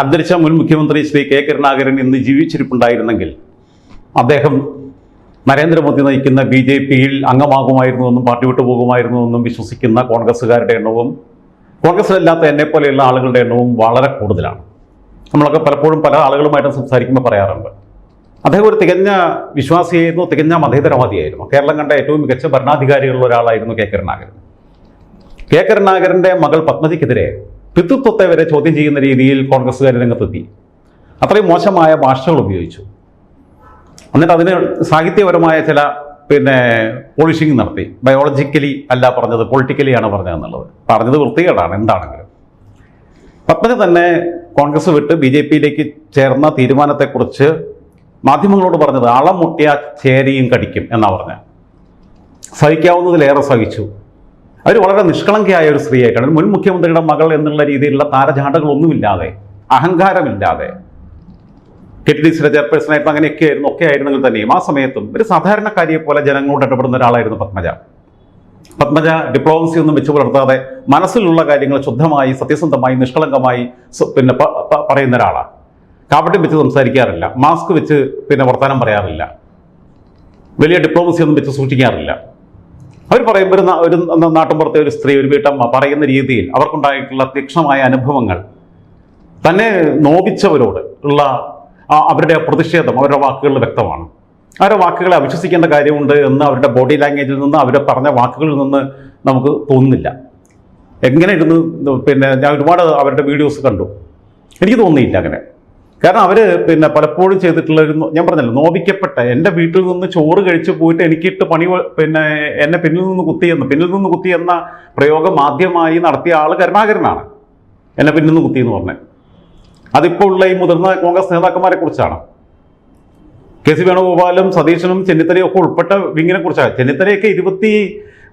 അന്തരിച്ച മുൻ മുഖ്യമന്ത്രി ശ്രീ കെ കരുണാകരൻ ഇന്ന് ജീവിച്ചിരിപ്പുണ്ടായിരുന്നെങ്കിൽ അദ്ദേഹം നരേന്ദ്രമോദി നയിക്കുന്ന ബി ജെ പിയിൽ അംഗമാകുമായിരുന്നുവെന്നും പാർട്ടി വിട്ടു പോകുമായിരുന്നുവെന്നും വിശ്വസിക്കുന്ന കോൺഗ്രസ്സുകാരുടെ എണ്ണവും കോൺഗ്രസ്സിലല്ലാത്ത എന്നെ പോലെയുള്ള ആളുകളുടെ എണ്ണവും വളരെ കൂടുതലാണ്. നമ്മളൊക്കെ പലപ്പോഴും പല ആളുകളുമായിട്ട് സംസാരിക്കുമ്പോൾ പറയാറുണ്ട്. അദ്ദേഹം ഒരു തികഞ്ഞ വിശ്വാസിയായിരുന്നു തികഞ്ഞ മതേതരവാദിയായിരുന്നു. കേരളം കണ്ട ഏറ്റവും മികച്ച ഭരണാധികാരികളുള്ള ഒരാളായിരുന്നു കെ കരുണാകരൻ. കെ കരുണാകരന്റെ മകൾ പത്മജിക്കെതിരെ പിതൃത്വത്തെ വരെ ചോദ്യം ചെയ്യുന്ന രീതിയിൽ കോൺഗ്രസ്സുകാർ രംഗത്തെത്തി. അത്രയും മോശമായ ഭാഷകൾ ഉപയോഗിച്ചു. എന്നിട്ട് അതിന് സാഹിത്യപരമായ ചില പിന്നെ പോളിഷിങ് നടത്തി. ബയോളജിക്കലി അല്ല പറഞ്ഞത് പൊളിറ്റിക്കലി ആണ് പറഞ്ഞത് വൃത്തികേടാണ് എന്താണെങ്കിലും. പത്മജ തന്നെ കോൺഗ്രസ് വിട്ട് ബി ജെ പിയിലേക്ക് ചേർന്ന തീരുമാനത്തെക്കുറിച്ച് മാധ്യമങ്ങളോട് പറഞ്ഞത് അളം മുട്ടിയ ചേരിയും കടിക്കും എന്നാണ് പറഞ്ഞത്. സഹിക്കാവുന്നതിലേറെ സഹിച്ചു. അവർ വളരെ നിഷ്കളങ്കയായ ഒരു സ്ത്രീയായിട്ടാണ്. ഒരു മുൻ മുഖ്യമന്ത്രിയുടെ മകൾ എന്നുള്ള രീതിയിലുള്ള താരചാണ്ടകളൊന്നുമില്ലാതെ അഹങ്കാരമില്ലാതെ കെ ടി ഡി സിയുടെ ചെയർപേഴ്സണായിട്ട് അങ്ങനെയൊക്കെ ആയിരുന്നു ഒക്കെ ആയിരുന്നെങ്കിൽ തന്നെയും ആ സമയത്തും ഒരു സാധാരണക്കാരിയെ പോലെ ജനങ്ങളോട് ഇടപെടുന്ന ഒരാളായിരുന്നു പത്മജ. പത്മജ ഡിപ്ലോമസി ഒന്നും വെച്ച് പുലർത്താതെ മനസ്സിലുള്ള കാര്യങ്ങൾ ശുദ്ധമായി സത്യസന്ധമായി നിഷ്കളങ്കമായി പിന്നെ പറയുന്ന ഒരാളാണ് കാപട്ടി വെച്ച് സംസാരിക്കാറില്ല മാസ്ക് വെച്ച് പിന്നെ വർത്തമാനം പറയാറില്ല. വലിയ ഡിപ്ലോമസി ഒന്നും വെച്ച് സൂക്ഷിക്കാറില്ല. അവർ പറയും ഒരു ഒരു നാട്ടുമ്പുറത്തെ ഒരു സ്ത്രീ ഒരു വീട്ടമ്മ പറയുന്ന രീതിയിൽ അവർക്കുണ്ടായിട്ടുള്ള തീക്ഷണമായ അനുഭവങ്ങൾ തന്നെ നോവിച്ചവരോട് ഉള്ള അവരുടെ പ്രതിഷേധം അവരുടെ വാക്കുകളിൽ വ്യക്തമാണ്. അവരുടെ വാക്കുകളെ അവിശ്വസിക്കേണ്ട കാര്യമുണ്ട് എന്ന് അവരുടെ ബോഡി ലാംഗ്വേജിൽ നിന്ന് അവരെ പറഞ്ഞ വാക്കുകളിൽ നിന്ന് നമുക്ക് തോന്നുന്നില്ല. എങ്ങനെ ഇരുന്ന് പിന്നെ ഞാൻ ഒരുപാട് അവരുടെ വീഡിയോസ് കണ്ടു. എനിക്ക് തോന്നിയില്ല അങ്ങനെ. കാരണം അവർ പിന്നെ പലപ്പോഴും ചെയ്തിട്ടുള്ള ഞാൻ പറഞ്ഞല്ലോ നോവിക്കപ്പെട്ട എന്റെ വീട്ടിൽ നിന്ന് ചോറ് കഴിച്ചു പോയിട്ട് എനിക്കിട്ട് പണി പിന്നെ എന്നെ പിന്നിൽ നിന്ന് കുത്തിയെന്ന് പിന്നിൽ നിന്ന് കുത്തി എന്ന പ്രയോഗം ആദ്യമായി നടത്തിയ ആൾ കരുണാകരനാണ്. എന്നെ പിന്നിൽ നിന്ന് കുത്തി എന്ന് പറഞ്ഞത് അതിപ്പോൾ ഉള്ള ഈ മുതിർന്ന കോൺഗ്രസ് നേതാക്കന്മാരെ കുറിച്ചാണ്. കെ സി വേണുഗോപാലും സതീശനും ചെന്നിത്തലയും ഒക്കെ ഉൾപ്പെട്ട വിങ്ങിനെ കുറിച്ചാണ്. ചെന്നിത്തലയൊക്കെ ഇരുപത്തി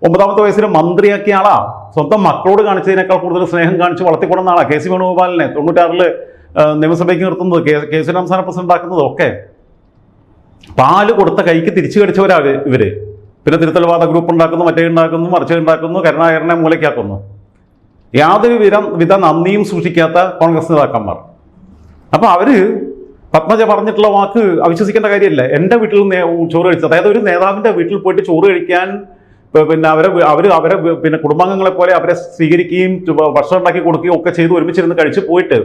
ഒമ്പതാമത്തെ വയസ്സിൽ മന്ത്രിയാക്കിയ ആളാ. സ്വന്തം മക്കളോട് കാണിച്ചതിനേക്കാൾ കൂടുതൽ സ്നേഹം കാണിച്ച് വളർത്തിക്കൊണ്ടുന്ന ആളാ കെ സി വേണുഗോപാലിനെ. തൊണ്ണൂറ്റാറിൽ നിയമസഭയ്ക്ക് നിർത്തുന്നത് കെ കെ പ്രസിഡന്റ് ആക്കുന്നത് ഒക്കെ. പാൽ കൊടുത്ത കൈക്ക് തിരിച്ചു കടിച്ചവരാ ഇവർ. പിന്നെ തിരുത്തൽവാദ ഗ്രൂപ്പ് ഉണ്ടാക്കുന്നു മറ്റേ ഉണ്ടാക്കുന്നു മറിച്ച് ഉണ്ടാക്കുന്നു കരുണാകരനെ മൂലയ്ക്കാക്കുന്നു. യാതൊരു വിധ വിധ നന്ദിയും സൂക്ഷിക്കാത്ത കോൺഗ്രസ് നേതാക്കന്മാർ. അപ്പൊ അവർ പത്മജ പറഞ്ഞിട്ടുള്ള വാക്ക് അവിശ്വസിക്കേണ്ട കാര്യമല്ല. എന്റെ വീട്ടിൽ ചോറ് കഴിച്ചത്. അതായത് ഒരു നേതാവിന്റെ വീട്ടിൽ പോയിട്ട് ചോറ് കഴിക്കാൻ പിന്നെ അവരെ അവർ അവർ പിന്നെ കുടുംബാംഗങ്ങളെ പോലെ അവരെ സ്വീകരിക്കുകയും ഭക്ഷണം ഉണ്ടാക്കി കൊടുക്കുകയും ഒക്കെ ചെയ്ത് ഒരുമിച്ചിരുന്ന് കഴിച്ച് പോയിട്ട്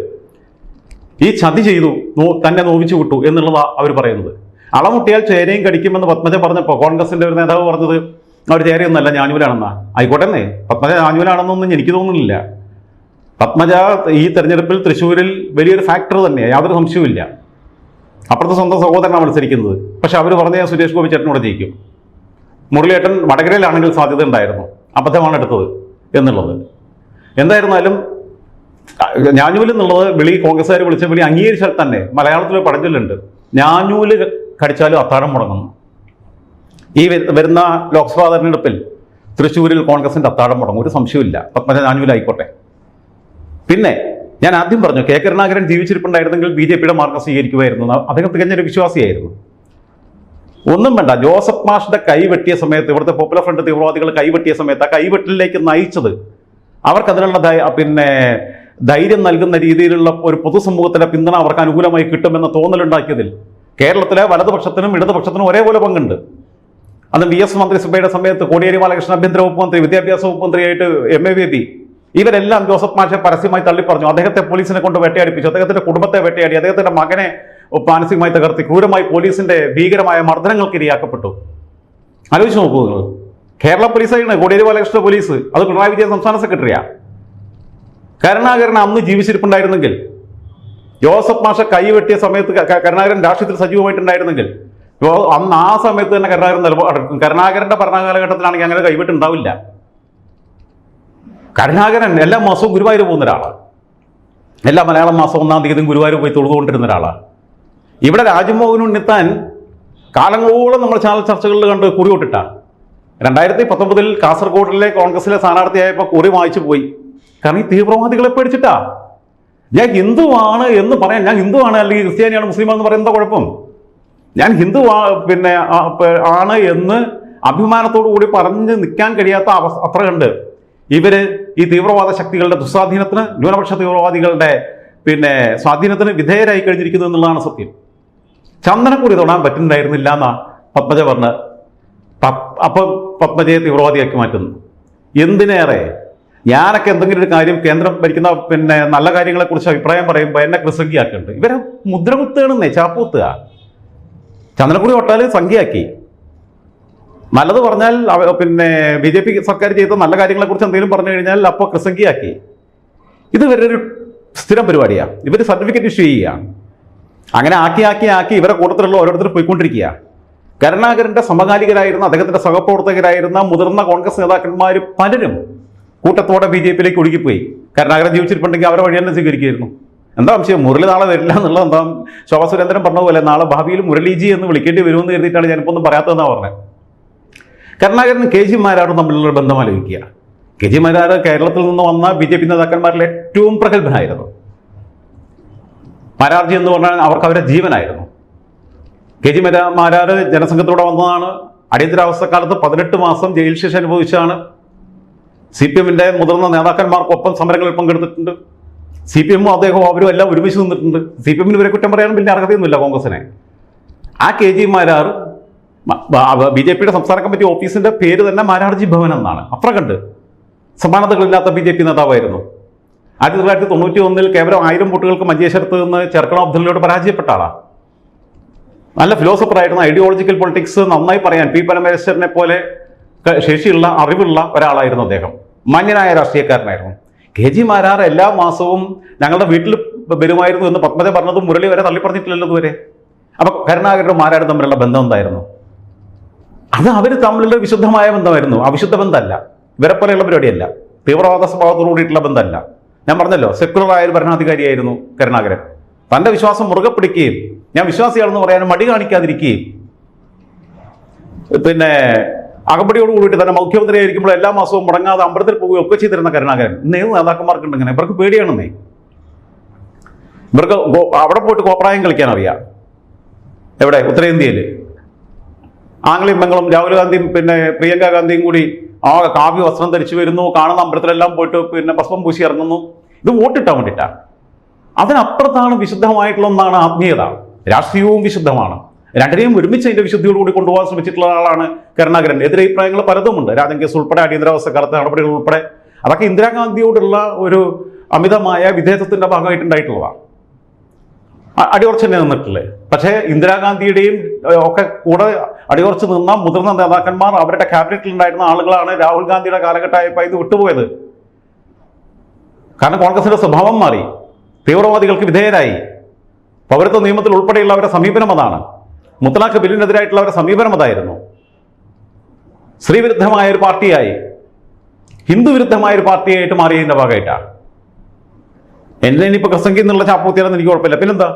ഈ ചതി ചെയ്തു നോ- തന്നെ നോവിച്ചു വിട്ടു എന്നുള്ളതാണ് അവർ പറയുന്നത്. അളമുട്ടിയാൽ ചേരയും കടിക്കുമെന്ന് പത്മജ പറഞ്ഞപ്പോൾ കോൺഗ്രസിന്റെ ഒരു നേതാവ് പറഞ്ഞത് അവർ ചേരയൊന്നല്ല ആയിക്കോട്ടെ എന്നേ പത്മജ ഞാനൂലാണെന്നൊന്നും എനിക്ക് തോന്നുന്നില്ല. പത്മജ ഈ തെരഞ്ഞെടുപ്പിൽ തൃശ്ശൂരിൽ വലിയൊരു ഫാക്ടർ തന്നെയാണ് യാതൊരു സംശയവുമില്ല അപ്പുറത്തെ സ്വന്തം സഹോദരനാണ് മത്സരിക്കുന്നത്. പക്ഷെ അവർ പറഞ്ഞ സുരേഷ് ഗോപി ചേട്ടനോട് ജയിക്കും. മുരളിയേട്ടൻ വടകരയിലാണെങ്കിൽ സാധ്യത ഉണ്ടായിരുന്നു. അബദ്ധമാണ് എടുത്തത് എന്നുള്ളത്. എന്തായിരുന്നാലും ഞാഞ്ഞൂൽ എന്നുള്ളത് വിളി കോൺഗ്രസ്സുകാർ വിളിച്ച വിളി അംഗീകരിച്ചാൽ തന്നെ മലയാളത്തിൽ പഴഞ്ചൊല്ലുണ്ട് ഞാഞ്ഞൂൽ കടിച്ചാലും അത്താഴം മുടങ്ങുന്നു ഈ വരുന്ന ലോക്സഭാ തെരഞ്ഞെടുപ്പിൽ തൃശ്ശൂരിൽ കോൺഗ്രസിന്റെ അത്താഴം മുടങ്ങും. ഒരു സംശയമില്ല പത്മജ ഞാഞ്ഞൂലായിക്കോട്ടെ. പിന്നെ ഞാൻ ആദ്യം പറഞ്ഞു കെ കരുണാകരൻ ജീവിച്ചിരിപ്പുണ്ടായിരുന്നെങ്കിൽ ബി ജെ പിയുടെ മാർഗം സ്വീകരിക്കുമായിരുന്നു അദ്ദേഹം തികഞ്ഞൊരു വിശ്വാസിയായിരുന്നു. ഒന്നും വേണ്ട ജോസഫ് മാഷിന്റെ കൈവെട്ടിയ സമയത്ത് ഇവിടുത്തെ പോപ്പുലർ ഫ്രണ്ട് തീവ്രവാദികൾ കൈവെട്ടിയ സമയത്ത് ആ കൈവെട്ടലിലേക്ക് നയിച്ചത് അവർക്ക് അതിനുള്ള പിന്നെ ധൈര്യം നൽകുന്ന രീതിയിലുള്ള ഒരു പൊതുസമൂഹത്തിന്റെ പിന്തുണ അവർക്ക് അനുകൂലമായി കിട്ടുമെന്ന തോന്നലുണ്ടാക്കിയതിൽ കേരളത്തിലെ വലതുപക്ഷത്തിനും ഇടതുപക്ഷത്തിനും ഒരേപോലെ പങ്കുണ്ട്. അന്ന് വി എസ് മന്ത്രിസഭയുടെ സമയത്ത് കോടിയേരി ബാലകൃഷ്ണൻ ആഭ്യന്തര വകുപ്പ് മന്ത്രി വിദ്യാഭ്യാസ വകുപ്പ് മന്ത്രിയായിട്ട് എം എ ബേബി ഇവരെല്ലാം ജോസഫ് മാഷെ പരസ്യമായി തള്ളിപ്പറഞ്ഞു. അദ്ദേഹത്തെ പോലീസിനെ കൊണ്ട് വേട്ടയാടിപ്പിച്ചു. അദ്ദേഹത്തിന്റെ കുടുംബത്തെ വേട്ടയാടി. അദ്ദേഹത്തിന്റെ മകനെ മാനസികമായി തകർത്തി. ക്രൂരമായി പോലീസിന്റെ ഭീകരമായ മർദ്ദനങ്ങൾക്ക് ഇരയാക്കപ്പെട്ടു. ആലോചിച്ച് നോക്കൂ നിങ്ങൾ. കേരള പോലീസാണ് കോടിയേരി ബാലകൃഷ്ണ പോലീസ്. അത് പിണറായി വിജയൻ സംസ്ഥാന സെക്രട്ടറിയാ. കരുണാകരൻ അന്ന് ജീവിച്ചിരിപ്പുണ്ടായിരുന്നെങ്കിൽ ജോസഫ് മാഷ കൈവെട്ടിയ സമയത്ത് കരുണാകരൻ രാഷ്ട്രീയത്തിൽ സജീവമായിട്ടുണ്ടായിരുന്നെങ്കിൽ അന്ന് ആ സമയത്ത് തന്നെ കരുണാകരൻ നിലപാടെടുക്കും കരുണാകരന്റെ ഭരണകാലഘട്ടത്തിലാണെങ്കിൽ അങ്ങനെ കൈവിട്ടുണ്ടാവില്ല. കരുണാകരൻ എല്ലാ മാസവും ഗുരുവായൂർ പോകുന്ന ഒരാളാണ് എല്ലാ മലയാളം മാസം ഒന്നാം തീയതിയും ഗുരുവായൂർ പോയി തൊഴുതുകൊണ്ടിരുന്ന ഒരാളാണ് ഇവിടെ രാജ്മോഹൻ ഉണ്ണിത്താൻ കാലങ്ങളോളം നമ്മൾ ചാനൽ ചർച്ചകളിൽ കണ്ട് കുറിവിട്ടിട്ട രണ്ടായിരത്തി പത്തൊമ്പതിൽ കാസർഗോഡിലെ കോൺഗ്രസിലെ സ്ഥാനാർത്ഥിയായപ്പോൾ കുറി വായിച്ചു പോയി. കാരണം ഈ തീവ്രവാദികളെ പേടിച്ചിട്ടാ? ഞാൻ ഹിന്ദുവാണ് എന്ന് പറയാൻ ഞാൻ ഹിന്ദുവാണ് അല്ലെങ്കിൽ ക്രിസ്ത്യാനിയാണ് മുസ്ലിമാണെന്ന് പറയുന്ന കുഴപ്പം? ഞാൻ ഹിന്ദു പിന്നെ ആണ് എന്ന് അഭിമാനത്തോടു കൂടി പറഞ്ഞ് നിൽക്കാൻ കഴിയാത്ത അവസ്ഥ അത്ര കണ്ട്. ഇവർ ഈ തീവ്രവാദ ശക്തികളുടെ ദുസ്വാധീനത്തിന് ന്യൂനപക്ഷ തീവ്രവാദികളുടെ പിന്നെ സ്വാധീനത്തിന് വിധേയരായി കഴിഞ്ഞിരിക്കുന്നു എന്നുള്ളതാണ് സത്യം. ചന്ദനക്കുറി തൊടാൻ പറ്റുന്നുണ്ടായിരുന്നില്ല എന്നാ പത്മജ പറഞ്ഞ് അപ്പം പത്മജയെ തീവ്രവാദിയാക്കി മാറ്റുന്നു. എന്തിനേറെ? ഞാനൊക്കെ എന്തെങ്കിലും ഒരു കാര്യം കേന്ദ്രം ഭരിക്കുന്ന പിന്നെ നല്ല കാര്യങ്ങളെക്കുറിച്ച് അഭിപ്രായം പറയുമ്പോൾ എന്നെ കൃസംഖ്യയാക്കുന്നുണ്ട് ഇവരെ മുദ്രകുത്തുകയാണെന്നേ ചാപ്പൂത്തുക ചന്ദ്രൻകുടി തൊട്ടാൽ സംഖ്യയാക്കി. നല്ലത് പറഞ്ഞാൽ പിന്നെ ബി ജെ പി സർക്കാർ ചെയ്ത നല്ല കാര്യങ്ങളെക്കുറിച്ച് എന്തെങ്കിലും പറഞ്ഞു കഴിഞ്ഞാൽ അപ്പോൾ കൃസംഖ്യയാക്കി ഇത് ഇവരൊരു സ്ഥിരം പരിപാടിയാണ് ഇവർ സർട്ടിഫിക്കറ്റ് ഇഷ്യൂ ചെയ്യുക. അങ്ങനെ ആക്കി ആക്കി ആക്കി ഇവരെ കൂട്ടത്തിലുള്ള ഓരോരുത്തർ പോയിക്കൊണ്ടിരിക്കുക. കരുണാകരന്റെ സമകാലികരായിരുന്ന അദ്ദേഹത്തിന്റെ സഹപ്രവർത്തകരായിരുന്ന മുതിർന്ന കോൺഗ്രസ് നേതാക്കന്മാർ പലരും കൂട്ടത്തോടെ ബി ജെ പിയിലേക്ക് ഒഴുകിപ്പോയി. കരുണാകരൻ ജീവിച്ചിട്ടുണ്ടെങ്കിൽ അവരെ വഴി തന്നെ സ്വീകരിക്കുമായിരുന്നു. എന്താ സംശയം? മുരളി നാളെ വരില്ല എന്നുള്ളത് എന്താ? ശോഭാ സുരേന്ദ്രൻ പറഞ്ഞ പോലെ നാളെ ഭാവിയിൽ മുരളീജി എന്ന് വിളിക്കേണ്ടി വരുമെന്ന് കരുതിയിട്ടാണ് ഞാനിപ്പോൾ ഒന്നും പറയാത്തതെന്നാണ് പറഞ്ഞത് കരുണാകരനും കെ ജി തമ്മിലുള്ള ബന്ധം ആലോചിക്കുക. കെ ജി കേരളത്തിൽ നിന്ന് വന്ന ബി ജെ പി നേതാക്കന്മാരിൽ ഏറ്റവും പ്രഗത്ഭനായിരുന്നു. മാരാർജി എന്ന് പറഞ്ഞാൽ അവർക്ക് അവരുടെ ജീവനായിരുന്നു. കെ ജി മര മാരാർ ജനസംഘത്തിലൂടെ വന്നതാണ്. അടിയന്തരാവസ്ഥക്കാലത്ത് പതിനെട്ട് മാസം ജയിൽ ശിക്ഷ അനുഭവിച്ചാണ്. സി പി എമ്മിന്റെ മുതിർന്ന നേതാക്കന്മാർക്കൊപ്പം സമരങ്ങളിൽ പങ്കെടുത്തിട്ടുണ്ട്. സി പി എമ്മും അദ്ദേഹവും അവരും എല്ലാം ഒരുമിച്ച് നിന്നിട്ടുണ്ട്. സി പി എമ്മിന് ഇവരെ കുറ്റം പറയാനും വലിയ അർഹതയൊന്നുമില്ല കോൺഗ്രസിനെ. ആ K G Marar B J പിയുടെ സംസ്ഥാന കമ്മിറ്റി ഓഫീസിന്റെ പേര് തന്നെ മാരാർജി ഭവൻ എന്നാണ്. അത്ര കണ്ട്. സമാനതകളില്ലാത്ത ബി ജെ പി നേതാവായിരുന്നു. ആയിരത്തി തൊള്ളായിരത്തി തൊണ്ണൂറ്റി ഒന്നിൽ കേവലം ആയിരം വോട്ടുകൾക്ക് മഞ്ചേശ്വരത്ത് നിന്ന് ചെറുക്കണ അബ്ദുള്ളയോട് പരാജയപ്പെട്ട ആളാണ് നല്ല ഫിലോസഫർ ആയിരുന്നു. ഐഡിയോളജിക്കൽ പൊളിറ്റിക്സ് നന്നായി പറയാൻ പി പരമേശ്വരനെ പോലെ ശേഷിയുള്ള അറിവുള്ള ഒരാളായിരുന്നു അദ്ദേഹം. മാന്യനായ രാഷ്ട്രീയക്കാരനായിരുന്നു. കെ ജി മാരാർ എല്ലാ മാസവും ഞങ്ങളുടെ വീട്ടിൽ വരുമായിരുന്നു എന്ന് പത്മജ പറഞ്ഞത് മുരളി വരെ തള്ളിപ്പറഞ്ഞിട്ടില്ലല്ലോ ഇതുവരെ. അപ്പൊ കരുണാകരനും മാരാരും തമ്മിലുള്ള ബന്ധം എന്തായിരുന്നു അത് അവർ തമ്മിലുള്ള വിശുദ്ധമായ ബന്ധമായിരുന്നു. അവിശുദ്ധ ബന്ധമല്ല. ഇവരെ പോലെയുള്ള പരിപാടിയല്ല. തീവ്രവാദ സ്വഭാവത്തോടു കൂടിയിട്ടുള്ള ബന്ധമല്ല. ഞാൻ പറഞ്ഞല്ലോ സെക്യുലറായ ഒരു ഭരണാധികാരിയായിരുന്നു കരുണാകരൻ. തന്റെ വിശ്വാസം മുറുകെ പിടിക്കുകയും ഞാൻ വിശ്വാസിയാണെന്ന് പറയാനും മടി കാണിക്കാതിരിക്കുകയും പിന്നെ അകമ്പടിയോട് കൂടിയിട്ട് തന്നെ മുഖ്യമന്ത്രിയായിരിക്കുമ്പോൾ എല്ലാ മാസവും മുടങ്ങാതെ അമ്പലത്തിൽ പോവുകയും ഒക്കെ ചെയ്തിരുന്ന കരുണാകരൻ. ഇന്ന് നേതാക്കന്മാർക്കുണ്ട് ഇങ്ങനെ. ഇവർക്ക് പേടിയാണെന്നേ ഇവർക്ക് അവിടെ പോയിട്ട് കോപ്രായം കളിക്കാൻ അറിയാം. എവിടെ? ഉത്തരേന്ത്യയിൽ ആംഗ്ലിയും ബംഗളും രാഹുൽ ഗാന്ധിയും പിന്നെ പ്രിയങ്ക ഗാന്ധിയും കൂടി ആ കാവ്യ വസ്ത്രം ധരിച്ചു വരുന്നു. കാണുന്ന അമ്പലത്തിലെല്ലാം പോയിട്ട് പിന്നെ ഭസ്മം പൂശി ഇറങ്ങുന്നു. ഇത് വോട്ടിട്ടാൻ വേണ്ടിയിട്ടാണ് അതിനപ്പുറത്താണ് വിശുദ്ധമായിട്ടുള്ള ഒന്നാണ് ആത്മീയത. രാഷ്ട്രീയവും വിശുദ്ധമാണ്. രണ്ടിനെയും ഒരുമിച്ച് അതിന്റെ വിശുദ്ധിയോടുകൂടി കൊണ്ടുപോകാൻ ശ്രമിച്ചിട്ടുള്ള ആളാണ് കരുണാകരൻ. എതിരഭിപ്രായങ്ങൾ പലതുമുണ്ട്. രാജൻ കേസ് ഉൾപ്പെടെ അടിയന്തരാവസ്ഥ കാലത്തെ നടപടികൾ ഉൾപ്പെടെ അതൊക്കെ ഇന്ദിരാഗാന്ധിയോടുള്ള ഒരു അമിതമായ വിധേയത്വത്തിന്റെ ഭാഗമായിട്ടുണ്ടായിട്ടുള്ളതാണ് അടിയുറച്ച് തന്നെ നിന്നിട്ടില്ലേ? പക്ഷേ ഇന്ദിരാഗാന്ധിയുടെയും ഒക്കെ കൂടെ അടിയുറച്ച് നിന്ന മുതിർന്ന നേതാക്കന്മാർ അവരുടെ ക്യാബിനറ്റിൽ ഉണ്ടായിരുന്ന ആളുകളാണ് രാഹുൽ ഗാന്ധിയുടെ കാലഘട്ടമായപ്പോൾ ഇത് വിട്ടുപോയത്. കാരണം കോൺഗ്രസിന്റെ സ്വഭാവം മാറി. തീവ്രവാദികൾക്ക് വിധേയരായി. പൗരത്വ നിയമത്തിൽ ഉൾപ്പെടെയുള്ള അവരുടെ സമീപനം അതാണ്. മുത്തലാഖ് ബില്ലിനെതിരായിട്ടുള്ള അവരുടെ സമീപനം അതായിരുന്നു. സ്ത്രീവിരുദ്ധമായ ഒരു പാർട്ടിയായി ഹിന്ദുവിരുദ്ധമായ ഒരു പാർട്ടിയായിട്ട് മാറിയതിന്റെ ഭാഗമായിട്ടാണ് എന്നെ ഇനിയിപ്പോൾ പ്രസംഗി എന്നുള്ള ചാപ്പൂത്തിയാണെന്ന് എനിക്ക് കുഴപ്പമില്ല. പിന്നെന്താ?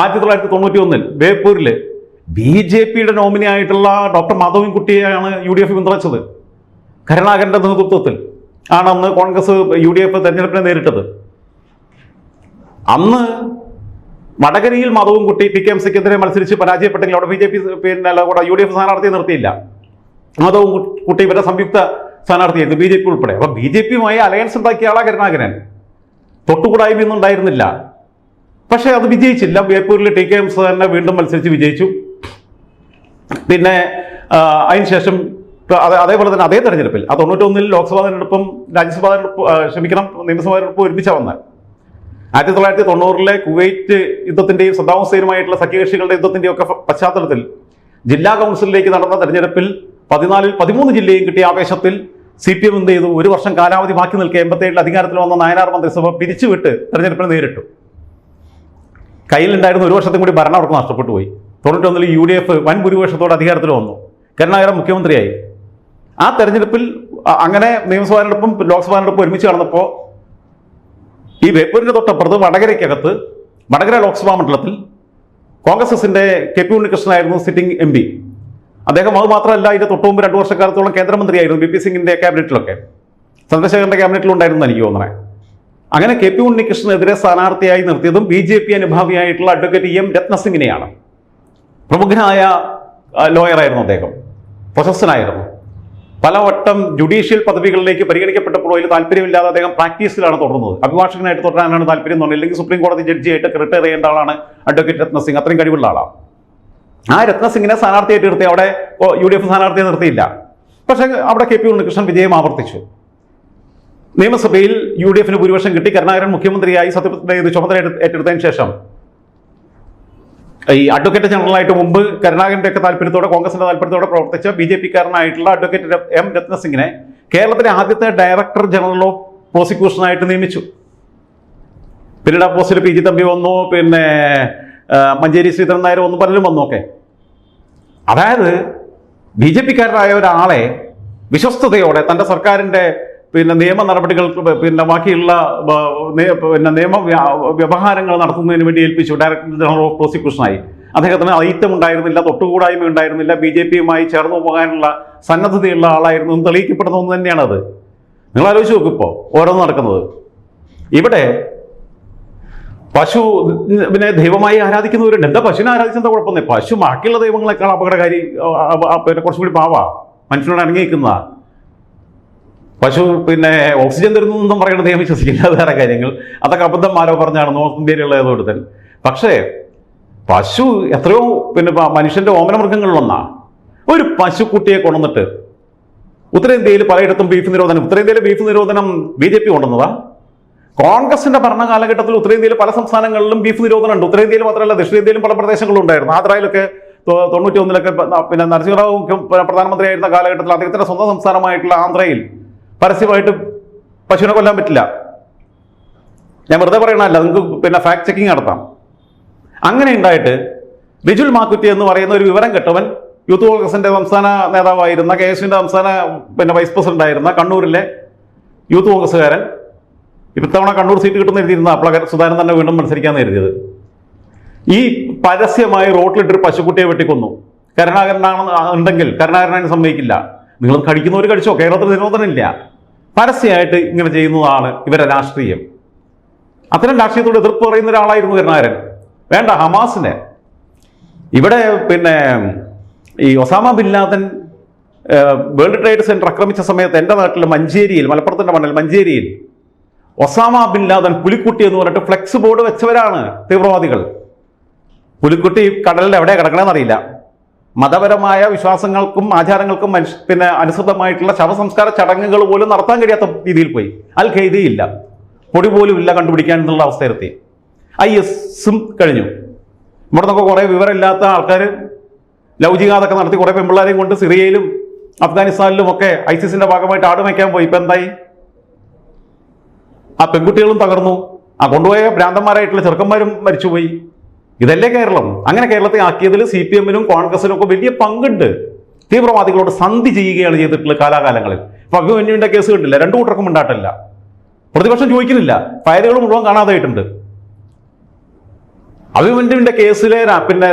ആയിരത്തി തൊള്ളായിരത്തി തൊണ്ണൂറ്റി ഒന്നിൽ ബേപ്പൂരിൽ ബി ജെ പിയുടെ നോമിനി ആയിട്ടുള്ള ഡോക്ടർ മാധവൻകുട്ടിയെയാണ് യു ഡി എഫ് പിന്തുണച്ചത്. കരുണാകരന്റെ നേതൃത്വത്തിൽ ആണ് അന്ന് കോൺഗ്രസ് യു ഡി എഫ് തെരഞ്ഞെടുപ്പിനെ നേരിട്ടത്. അന്ന് വടകരയിൽ മാധവൻകുട്ടി പി കെ എം സിക്കെതിരെ മത്സരിച്ച് പരാജയപ്പെട്ടെങ്കിൽ അവിടെ ബി ജെ പി പിന്നെ കൂടെ യു ഡി എഫ് സ്ഥാനാർത്ഥിയെ നിർത്തിയില്ല. മതവും കുട്ടി ഇവരുടെ സംയുക്ത സ്ഥാനാർത്ഥിയായിരുന്നു ബി ജെ പി ഉൾപ്പെടെ. അപ്പൊ ബി ജെ പിയുമായി അലയൻസ് ഉണ്ടാക്കിയ ആളാ കരുണാകരൻ. തൊട്ടുകൂടായ്മയൊന്നും ഉണ്ടായിരുന്നില്ല. പക്ഷേ അത് വിജയിച്ചില്ല. ബേപ്പൂരിൽ ടി കെ എം തന്നെ വീണ്ടും മത്സരിച്ച് വിജയിച്ചു. പിന്നെ അതിനുശേഷം അതേപോലെ തന്നെ അതേ തെരഞ്ഞെടുപ്പിൽ ആ തൊണ്ണൂറ്റൊന്നിൽ ലോക്സഭാ തെരഞ്ഞെടുപ്പും രാജ്യസഭാ തെരഞ്ഞെടുപ്പ് ക്ഷമിക്കണം നിയമസഭാ തെരഞ്ഞെടുപ്പ് ഒരുമിച്ചാണ് വന്നത്. ആയിരത്തി തൊള്ളായിരത്തി തൊണ്ണൂറിലെ കുവൈറ്റ് യുദ്ധത്തിന്റെയും സദ്ദാം ഹുസൈനുമായിട്ടുള്ള സഖ്യകക്ഷികളുടെ യുദ്ധത്തിന്റെയും ഒക്കെ പശ്ചാത്തലത്തിൽ ജില്ലാ കൗൺസിലിലേക്ക് നടന്ന തെരഞ്ഞെടുപ്പിൽ പതിനാലിൽ പതിമൂന്ന് ജില്ലയും കിട്ടിയ ആവേശത്തിൽ സി പി എം എന്ത് ചെയ്തു? ഒരു വർഷം കാലാവധി ബാക്കി നിൽക്കുക എൺപത്തേഴിൽ അധികാരത്തിൽ വന്ന നായനാർ മന്ത്രിസഭ പിരിച്ചുവിട്ട് തെരഞ്ഞെടുപ്പിനെ നേരിട്ടു. കയ്യിലുണ്ടായിരുന്ന ഒരു വർഷത്തും കൂടി ഭരണം അവർക്ക് നഷ്ടപ്പെട്ടു പോയി. തൊണ്ണൂറ്റൊന്നിൽ യു ഡി എഫ് വൻ ഭൂരിപക്ഷത്തോടെ അധികാരത്തിൽ വന്നു. കരുണാകരൻ മുഖ്യമന്ത്രിയായി. ആ തെരഞ്ഞെടുപ്പിൽ അങ്ങനെ നിയമസഭാ തെരഞ്ഞെടുപ്പും ലോക്സഭാ തെരഞ്ഞെടുപ്പും ഒരുമിച്ച് നടന്നപ്പോൾ ഈ വേപ്പൂരിന്റെ തൊട്ടപ്പുറത്ത് വടകരയ്ക്കകത്ത് വടകര ലോക്സഭാ മണ്ഡലത്തിൽ കോൺഗ്രസിന്റെ കെ പി ഉണ്ണികൃഷ്ണനായിരുന്നു സിറ്റിംഗ് എം പി. അദ്ദേഹം അത് മാത്രമല്ല അതിന്റെ തൊട്ടു മുമ്പ് രണ്ടു വർഷക്കാലത്തോളം കേന്ദ്രമന്ത്രിയായിരുന്നു ബി പി സിംഗിന്റെ ക്യാബിനറ്റിലൊക്കെ. ചന്ദ്രശേഖരന്റെ ക്യാബിനറ്റിലുണ്ടായിരുന്നു എനിക്ക് തോന്നണേ. അങ്ങനെ കെ പി ഉണ്ണികൃഷ്ണനെതിരെ സ്ഥാനാർത്ഥിയായി നിർത്തിയതും ബി ജെ പി അനുഭാവിയായിട്ടുള്ള അഡ്വക്കേറ്റ് എം രത്നസിംഗിനെയാണ്. പ്രമുഖനായ ലോയറായിരുന്നു അദ്ദേഹം. പ്രശസ്തനായിരുന്നു. പലവട്ടം ജുഡീഷ്യൽ പദവികളിലേക്ക് പരിഗണിക്കപ്പെട്ടപ്പോൾ അതിൽ താല്പര്യമില്ലാതെ അദ്ദേഹം പ്രാക്ടീസിലാണ് തുടർന്നത്. അഭിഭാഷകനായിട്ട് തുടരാനാണ് താല്പര്യം തോന്നുന്നത് അല്ലെങ്കിൽ സുപ്രീം കോടതി ജഡ്ജി ആയിട്ട് റിട്ടയർ ചെയ്യേണ്ട ആളാണ് അഡ്വക്കേറ്റ് രത്നസിംഗ് അത്രയും കഴിവുള്ള ആളാണ് ആ രത്നസിംഗിനെ സ്ഥാനാർത്ഥിയായിട്ട് നിർത്തി. അവിടെ യു ഡി എഫ് സ്ഥാനാർത്ഥിയെ നിർത്തിയില്ല. പക്ഷേ അവിടെ കെ പി ഉണ്ണികൃഷ്ണൻ വിജയം ആവർത്തിച്ചു. നിയമസഭയിൽ യു ഡി എഫിന് ഭൂരിപക്ഷം കിട്ടി. കരുണാകരൻ മുഖ്യമന്ത്രിയായി സത്യപ്രതിജ്ഞ ചുമതല ഏറ്റെടുത്തതിന് ശേഷം ഈ അഡ്വക്കേറ്റ് ജനറലായിട്ട് മുമ്പ് കരുണാകരന്റെ ഒക്കെ താല്പര്യത്തോടെ കോൺഗ്രസിന്റെ താല്പര്യത്തോടെ പ്രവർത്തിച്ച ബി ജെ പിക്കാരനായിട്ടുള്ള അഡ്വക്കേറ്റ് എം രത്നസിംഗിനെ കേരളത്തിലെ ആദ്യത്തെ ഡയറക്ടർ ജനറൽ ഓഫ് പ്രോസിക്യൂഷനായിട്ട് നിയമിച്ചു. പിന്നീട് ആ പോസ്റ്റിൽ പി ജി തമ്പി വന്നു പിന്നെ മഞ്ചേരി ശ്രീധരൻ നായർ വന്നു പലരും വന്നു ഒക്കെ. അതായത് ബി ജെ പിക്കാരനായ ഒരാളെ വിശ്വസ്തയോടെ തന്റെ സർക്കാരിന്റെ പിന്നെ നിയമ നടപടികൾ പിന്നെ ബാക്കിയുള്ള പിന്നെ നിയമ വ്യ- വ്യവഹാരങ്ങൾ നടത്തുന്നതിന് വേണ്ടി ഏൽപ്പിച്ചു. ഡയറക്ടർ ജനറൽ ഓഫ് പ്രോസിക്യൂഷനായി അദ്ദേഹത്തിന് ഐറ്റം ഉണ്ടായിരുന്നില്ല തൊട്ടുകൂടായ്മ ഉണ്ടായിരുന്നില്ല. ബി ജെ പിയുമായി ചേർന്ന് പോകാനുള്ള സന്നദ്ധതയുള്ള ആളായിരുന്നു തെളിയിക്കപ്പെടുന്ന ഒന്ന് തന്നെയാണ് അത്. നിങ്ങൾ ആലോചിച്ച് നോക്കും ഇപ്പോൾ ഓരോന്ന് നടക്കുന്നത്. ഇവിടെ പശു പിന്നെ ദൈവമായി ആരാധിക്കുന്നവരുണ്ട്. എന്താ പശുവിനെ ആരാധിച്ചെന്താ കുഴപ്പമൊന്നും പശു ബാക്കിയുള്ള ദൈവങ്ങളെക്കാൾ അപകടകാരി പിന്നെ കുറച്ചും കൂടി പാവാ. മനുഷ്യനോട് അടങ്ങിയിരിക്കുന്നതാ പശു പിന്നെ ഓക്സിജൻ തരുന്നതെന്നും പറയുന്നത് ദൈവം വിശ്വസിക്കില്ല വേറെ കാര്യങ്ങൾ. അതൊക്കെ അബദ്ധം ആരോ പറഞ്ഞാണ് നോർത്ത് ഇന്ത്യയിലുള്ള ഏതോ പക്ഷേ പശു എത്രയോ പിന്നെ മനുഷ്യന്റെ ഓമനമൃഗങ്ങളിലൊന്നാണ് ഓമന മൃഗങ്ങളിലൊന്നാ ഒരു പശുക്കുട്ടിയെ കൊണ്ടുവന്നിട്ട് ഉത്തരേന്ത്യയിൽ പലയിടത്തും ബീഫ് നിരോധനം ഉത്തരേന്ത്യയിലെ ബീഫ് നിരോധനം ബി ജെ പി കൊണ്ടുവന്നതാ. കോൺഗ്രസിന്റെ ഭരണകാലഘട്ടത്തിൽ ഉത്തരേന്ത്യയിൽ പല സംസ്ഥാനങ്ങളിലും ബീഫ് നിരോധനം ഉണ്ട് ഉത്തരേന്ത്യയിൽ മാത്രമല്ല ദക്ഷിണേന്ത്യയിലും പല പ്രദേശങ്ങളും ഉണ്ടായിരുന്നു. ആന്ധ്രയിലൊക്കെ തൊണ്ണൂറ്റി ഒന്നിലൊക്കെ പിന്നെ നരസിംഹറാവു പ്രധാനമന്ത്രിയായിരുന്ന കാലഘട്ടത്തിൽ അദ്ദേഹത്തിന്റെ സ്വന്തം സംസ്ഥാനമായിട്ടുള്ള ആന്ധ്രയിൽ പരസ്യമായിട്ട് പശുവിനെ കൊല്ലാൻ പറ്റില്ല. ഞാൻ വെറുതെ പറയണമല്ല നിങ്ങൾക്ക് പിന്നെ ഫാക്ട് ചെക്കിംഗ് നടത്താം. അങ്ങനെ ഉണ്ടായിട്ട് ബിജുൽ മാക്കുറ്റി എന്ന് പറയുന്ന ഒരു വിവരം കെട്ടവൻ യൂത്ത് കോൺഗ്രസിന്റെ സംസ്ഥാന നേതാവായിരുന്ന കെ എസ് യുവിന്റെ സംസ്ഥാന പിന്നെ വൈസ് പ്രസിഡന്റ് ആയിരുന്ന കണ്ണൂരിലെ യൂത്ത് കോൺഗ്രസ്സുകാരൻ ഇത്തവണ കണ്ണൂർ സീറ്റ് കിട്ടുന്ന എഴുതിയിരുന്ന അപ്പള സുധാരൻ തന്നെ വീണ്ടും മത്സരിക്കാൻ എഴുതിയത് ഈ പരസ്യമായി റോട്ടിലിട്ടൊരു പശുക്കുട്ടിയെ വെട്ടിക്കൊന്നു. കരുണാകരനാണെന്ന് ഉണ്ടെങ്കിൽ കരുണാകരനെ സമ്മതിക്കില്ല. നിങ്ങൾ കടിക്കുന്നവർ കഴിച്ചോ കേരളത്തിൽ നിരോധനം ഇല്ല പരസ്യമായിട്ട് ഇങ്ങനെ ചെയ്യുന്നതാണ് ഇവരുടെ രാഷ്ട്രീയം. അത്തരം രാഷ്ട്രീയത്തോട് എതിർപ്പ് പറയുന്ന ഒരാളായിരുന്നു കരുണാകരൻ. വേണ്ട ഹമാസിനെ. ഇവിടെ പിന്നെ ഈ Osama bin Laden world trade centre ആക്രമിച്ച സമയത്ത് എന്റെ നാട്ടിൽ മഞ്ചേരിയിൽ മലപ്പുറത്തിന്റെ മണ്ണിൽ മഞ്ചേരിയിൽ ഒസാമ ബിൻ ലാദൻ പുലിക്കുട്ടി എന്ന് പറഞ്ഞിട്ട് ഫ്ലെക്സ് ബോർഡ് വെച്ചവരാണ് തീവ്രവാദികൾ. പുലിക്കുട്ടി കടലിൽ എവിടെയാണ് കിടക്കണമെന്ന് അറിയില്ല. മതപരമായ വിശ്വാസങ്ങൾക്കും ആചാരങ്ങൾക്കും മനുഷ്യ പിന്നെ അനുസൃതമായിട്ടുള്ള ശവസംസ്കാര ചടങ്ങുകൾ പോലും നടത്താൻ കഴിയാത്ത രീതിയിൽ പോയി. അൽ ഖൈദിയില്ല പൊടി പോലും ഇല്ല കണ്ടുപിടിക്കാൻ എന്നുള്ള അവസ്ഥയിലെത്തി. ഐ എസും കഴിഞ്ഞു. ഇവിടെ നിന്നൊക്കെ കുറേ വിവരമില്ലാത്ത ആൾക്കാർ ലൗചികാതൊക്കെ നടത്തി കുറേ പെൺപിള്ളേരെയും കൊണ്ട് സിറിയയിലും അഫ്ഗാനിസ്ഥാനിലും ഒക്കെ ഐസിസിന്റെ ഭാഗമായിട്ട് ആട് വയ്ക്കാൻ പോയി. ഇപ്പം എന്തായി? ആ പെൺകുട്ടികളും തകർന്നു. ആ കൊണ്ടുപോയ ഭ്രാന്തന്മാരായിട്ടുള്ള ചെറുക്കന്മാരും മരിച്ചുപോയി. ഇതല്ലേ കേരളം? അങ്ങനെ കേരളത്തെ ആക്കിയതിൽ സി പി എമ്മിനും കോൺഗ്രസിനും ഒക്കെ വലിയ പങ്കുണ്ട്. തീവ്രവാദികളോട് സന്ധി ചെയ്യുകയാണ് ചെയ്തിട്ടുള്ള കാലാകാലങ്ങളിൽ. ഇപ്പൊ അഭിമന്യുവിന്റെ കേസ് കണ്ടില്ല? രണ്ടു കൂട്ടർക്കും ഉണ്ടായിട്ടില്ല. പ്രതിപക്ഷം ചോദിക്കുന്നില്ല. ഫയലുകൾ മുഴുവൻ കാണാതായിട്ടുണ്ട്. അഭിമന്യുവിന്റെ കേസിലെ പിന്നെ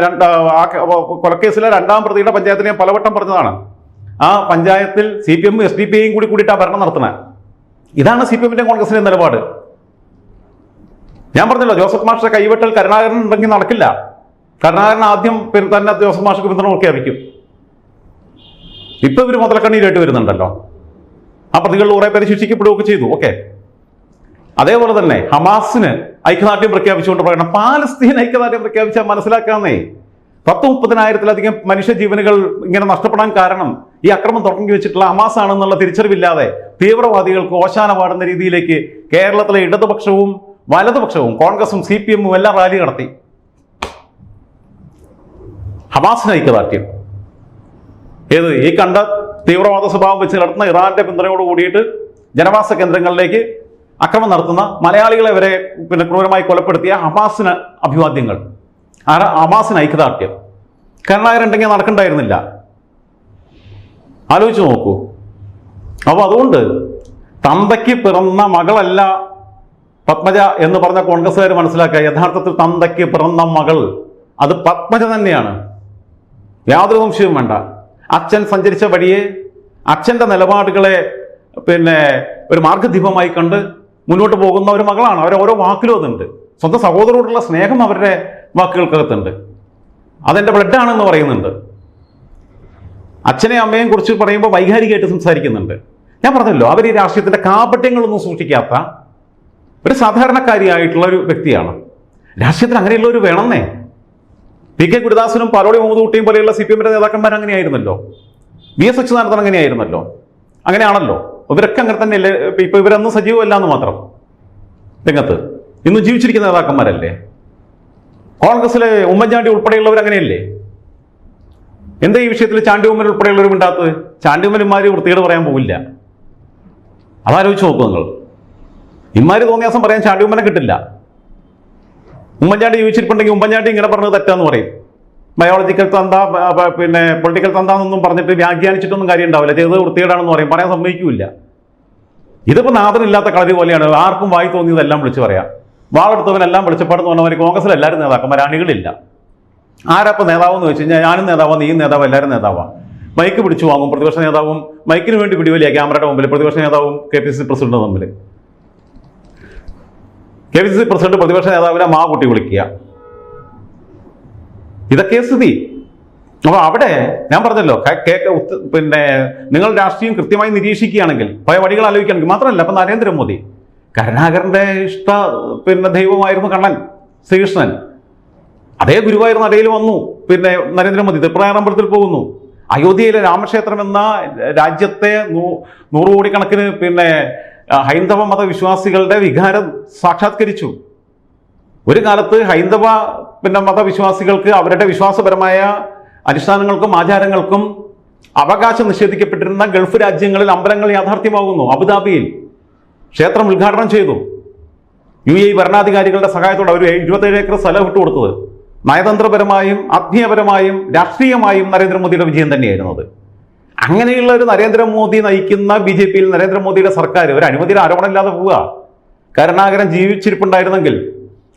കൊലക്കേസിലെ രണ്ടാം പ്രതിയുടെ പഞ്ചായത്തിനെ ഞാൻ പലവട്ടം പറഞ്ഞതാണ്. ആ പഞ്ചായത്തിൽ സി പി എമ്മും എസ് ഡി പി ഐയും കൂടി കൂടിയിട്ടാണ് ഭരണം നടത്തുന്നത്. ഇതാണ് സി പി എമ്മിന്റെ കോൺഗ്രസിന്റെ നിലപാട്. ഞാൻ പറഞ്ഞല്ലോ ജോസഫ് മാഷിന്റെ കൈവെട്ടൽ കരുണാകരൻ ഉണ്ടെങ്കിൽ നടക്കില്ല. കരുണാകരൻ ആദ്യം തന്നെ ജോസഫ് മാഷക്ക് പിന്തുണ പ്രഖ്യാപിക്കും ഇപ്പൊ ഇവർ മുതലക്കണ്ണീരായിട്ട് വരുന്നുണ്ടല്ലോ. ആ പ്രതികളിൽ കുറെ പേര് ശിക്ഷിക്കപ്പെടുകയൊക്കെ ചെയ്തു ഓക്കെ. അതേപോലെ തന്നെ ഹമാസിന് ഐക്യദാർഢ്യം പ്രഖ്യാപിച്ചുകൊണ്ട് പറയണം. പാലസ്തീൻ ഐക്യദാർഢ്യം പ്രഖ്യാപിച്ചാൽ മനസ്സിലാക്കാന്നേ. പത്ത് മുപ്പതിനായിരത്തിലധികം മനുഷ്യജീവനുകൾ ഇങ്ങനെ നഷ്ടപ്പെടാൻ കാരണം ഈ അക്രമം തുടങ്ങി വെച്ചിട്ടുള്ള ഹമാസ് ആണെന്നുള്ള തിരിച്ചറിവില്ലാതെ തീവ്രവാദികൾക്ക് ഓശാന പാടുന്ന രീതിയിലേക്ക് കേരളത്തിലെ ഇടതുപക്ഷവും വലതുപക്ഷവും കോൺഗ്രസും സി പി എമ്മും എല്ലാം റാലി നടത്തി. ഹമാസിന് ഐക്യദാർഢ്യം ഏത് ഈ കണ്ട തീവ്രവാദ സ്വഭാവം വെച്ച് നടത്തുന്ന ഇറാന്റെ പിന്തുണയോട് കൂടിയിട്ട് ജനവാസ കേന്ദ്രങ്ങളിലേക്ക് അക്രമം നടത്തുന്ന മലയാളികളെ വരെ പിന്നെ ക്രൂരമായി കൊലപ്പെടുത്തിയ ഹമാസിന് അഭിവാദ്യങ്ങൾ. ഹമാസിന് ഐക്യദാർഢ്യം. കരുണാകരനുണ്ടെങ്കിൽ നടക്കണ്ടായിരുന്നില്ല. ആലോചിച്ചു നോക്കൂ. അപ്പോൾ അതുകൊണ്ട് തന്തയ്ക്ക് പിറന്ന മകളല്ല പത്മജ എന്ന് പറഞ്ഞ കോൺഗ്രസ്സുകാർ മനസ്സിലാക്കുക യഥാർത്ഥത്തിൽ തന്തയ്ക്ക് പിറന്ന മകൾ അത് പത്മജ തന്നെയാണ്. യാതൊരു സംശയവും വേണ്ട. അച്ഛൻ സഞ്ചരിച്ച വഴിയെ അച്ഛന്റെ നിലപാടുകളെ പിന്നെ ഒരു മാർഗദീപമായി കണ്ട് മുന്നോട്ട് പോകുന്ന ഒരു മകളാണ്. അവർ ഓരോ വാക്കിലും അതുണ്ട്. സ്വന്തം സഹോദരോടുള്ള സ്നേഹം അവരുടെ വാക്കുകൾക്കകത്തുണ്ട്. അതെന്റെ ബ്ലഡാണെന്ന് പറയുന്നുണ്ട്. അച്ഛനെയും അമ്മയെയും കുറിച്ച് പറയുമ്പോൾ വൈകാരികമായിട്ട് സംസാരിക്കുന്നുണ്ട്. ഞാൻ പറഞ്ഞല്ലോ അവർ ഈ രാഷ്ട്രീയത്തിന്റെ കാപട്യങ്ങളൊന്നും സൂക്ഷിക്കാത്ത ഒരു സാധാരണക്കാരിയായിട്ടുള്ള ഒരു വ്യക്തിയാണ്. രാഷ്ട്രീയത്തിൽ അങ്ങനെയുള്ളവർ വേണമെന്നേ. പി കെ ഗുരുദാസനും പാലോടി മുഹമ്മദ് കുട്ടിയും പോലെയുള്ള സി പി എമ്മിന്റെ നേതാക്കന്മാർ അങ്ങനെയായിരുന്നല്ലോ. വി എസ് അച്യുതാനന്ദൻ അങ്ങനെയായിരുന്നല്ലോ. അങ്ങനെയാണല്ലോ. ഇവരൊക്കെ അങ്ങനെ തന്നെയല്ലേ? ഇപ്പൊ ഇവരൊന്നും സജീവമല്ല എന്ന് മാത്രം. രംഗത്ത്. ഇന്ന് ജീവിച്ചിരിക്കുന്ന നേതാക്കന്മാരല്ലേ? കോൺഗ്രസിലെ ഉമ്മൻചാണ്ടി ഉൾപ്പെടെയുള്ളവർ അങ്ങനെയല്ലേ? എന്താ ഈ വിഷയത്തിൽ ചാണ്ടി ഉമ്മൻ ഉൾപ്പെടെയുള്ളവരും ചാണ്ടി ഉമ്മന്മാര് വൃത്തികേട് പറയാൻ പോവില്ല. അതാലോചിച്ച് നോക്കൂ നിങ്ങൾ. ഇമാര് തോന്നിയാസം പറയാൻ ചാണ്ടി ഉമ്മനെ കിട്ടില്ല. ഉമ്മൻചാണ്ടി ജീവിച്ചിട്ടുണ്ടെങ്കിൽ ഉമ്മൻചാണ്ടി ഇങ്ങനെ പറഞ്ഞത് തെറ്റാന്ന് പറയും. ബയോളജിക്കൽ തന്ത പിന്നെ പൊളിറ്റിക്കൽ തന്താന്നൊന്നും പറഞ്ഞിട്ട് വ്യാഖ്യാനിച്ചിട്ടൊന്നും കാര്യം ഉണ്ടാവില്ല. ചെയ്തത് വൃത്തികേടാണെന്ന് പറയും. പറയാൻ സമ്മതിക്കൂല ഇതിപ്പോ നാഥനില്ലാത്ത കളരി പോലെയാണ്. ആർക്കും വായി തോന്നിയതെല്ലാം വിളിച്ചു പറയാം. വാളെടുത്തവനെല്ലാം വെളിച്ചപ്പാടെന്ന് പറഞ്ഞവർ കോൺഗ്രസിൽ എല്ലാവരും നേതാക്കന്മാർ അണികളില്ല. ആരപ്പം നേതാവെന്ന് വെച്ച് കഴിഞ്ഞാൽ ഞാനും നേതാവാ നീയും നേതാവ് എല്ലാവരും നേതാവാണ് മൈക്ക് പിടിച്ചു വാങ്ങും. പ്രതിപക്ഷ നേതാവും മൈക്കിന് വേണ്ടി പിടിവലിയ ക്യാമറയുടെ മുമ്പിൽ പ്രതിപക്ഷ നേതാവും കെ പി സി പ്രസിഡന്റും തമ്മിൽ K P C C president പ്രതിപക്ഷ നേതാവിനെ മാ കുട്ടി വിളിക്കുക. ഇതൊക്കെ സ്ഥിതി അപ്പൊ അവിടെ ഞാൻ പറഞ്ഞല്ലോ പിന്നെ നിങ്ങൾ രാഷ്ട്രീയം കൃത്യമായി നിരീക്ഷിക്കുകയാണെങ്കിൽ പല വഴികൾ ആലോചിക്കുകയാണെങ്കിൽ മാത്രമല്ല അപ്പൊ നരേന്ദ്രമോദി കരുണാകരന്റെ ഇഷ്ട പിന്നെ ദൈവമായിരുന്നു കണ്ണൻ ശ്രീകൃഷ്ണൻ. അതേ ഗുരുവായൂർ നടയിൽ വന്നു പിന്നെ നരേന്ദ്രമോദി തൃപ്രായമ്പലത്തിൽ പോകുന്നു. അയോധ്യയിലെ രാമക്ഷേത്രം എന്ന രാജ്യത്തെ നൂറ് കോടിക്കണക്കിന് പിന്നെ ഹൈന്ദവ മതവിശ്വാസികളുടെ വികാരം സാക്ഷാത്കരിച്ചു. ഒരു കാലത്ത് ഹൈന്ദവ പിന്നെ മതവിശ്വാസികൾക്ക് അവരുടെ വിശ്വാസപരമായ അനുഷ്ഠാനങ്ങൾക്കും ആചാരങ്ങൾക്കും അവകാശം നിഷേധിക്കപ്പെട്ടിരുന്ന ഗൾഫ് രാജ്യങ്ങളിൽ അമ്പലങ്ങൾ യാഥാർത്ഥ്യമാകുന്നു അബുദാബിയിൽ ക്ഷേത്രം ഉദ്ഘാടനം ചെയ്തു. യു എ ഭരണാധികാരികളുടെ സഹായത്തോടെ അവർ ഇരുപത്തേഴ് ഏക്കർ സ്ഥലം വിട്ടുകൊടുത്തത് നയതന്ത്രപരമായും ആത്മീയപരമായും രാഷ്ട്രീയമായും നരേന്ദ്രമോദിയുടെ വിജയം തന്നെയായിരുന്നത് അങ്ങനെയുള്ള ഒരു നരേന്ദ്രമോദി നയിക്കുന്ന ബി ജെ പിയിൽ നരേന്ദ്രമോദിയുടെ സർക്കാർ ഒരു അനുമതിയുടെ ആരോപണമില്ലാതെ പോവുക. കരുണാകരൻ ജീവിച്ചിരിപ്പുണ്ടായിരുന്നെങ്കിൽ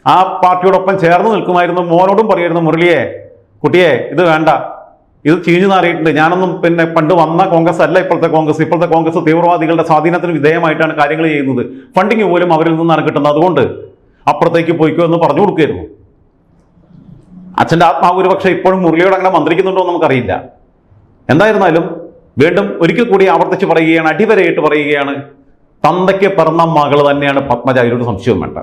ആ പാർട്ടിയോടൊപ്പം ചേർന്ന് നിൽക്കുമായിരുന്നു മോനോടും പറയായിരുന്നു മുരളിയെ കുട്ടിയെ ഇത് വേണ്ട. ഇത് ചീഞ്ഞു നാറിയിട്ടുണ്ട്. ഞാനൊന്നും പിന്നെ പണ്ട് വന്ന കോൺഗ്രസ് അല്ല ഇപ്പോഴത്തെ കോൺഗ്രസ്. ഇപ്പോഴത്തെ കോൺഗ്രസ് തീവ്രവാദികളുടെ സ്വാധീനത്തിന് വിധേയമായിട്ടാണ് കാര്യങ്ങൾ ചെയ്യുന്നത്. ഫണ്ടിങ് പോലും അവരിൽ നിന്നാണ് കിട്ടുന്നത്. അതുകൊണ്ട് അപ്പുറത്തേക്ക് പോയിക്കോ എന്ന് പറഞ്ഞു കൊടുക്കുകയായിരുന്നു. അച്ഛന്റെ ആത്മാവ് ഒരു പക്ഷേ ഇപ്പോഴും മുരളിയോട് അങ്ങനെ മന്ത്രിക്കുന്നുണ്ടോ എന്ന് നമുക്കറിയില്ല. എന്തായിരുന്നാലും വീണ്ടും ഒരിക്കൽ കൂടി ആവർത്തിച്ച് പറയുകയാണ് അടിവരയിട്ട് പറയുകയാണ്. തന്തയ്ക്ക് പിറന്ന മകൾ തന്നെയാണ് പത്മജ ഇതിലൊരു സംശയവും വേണ്ട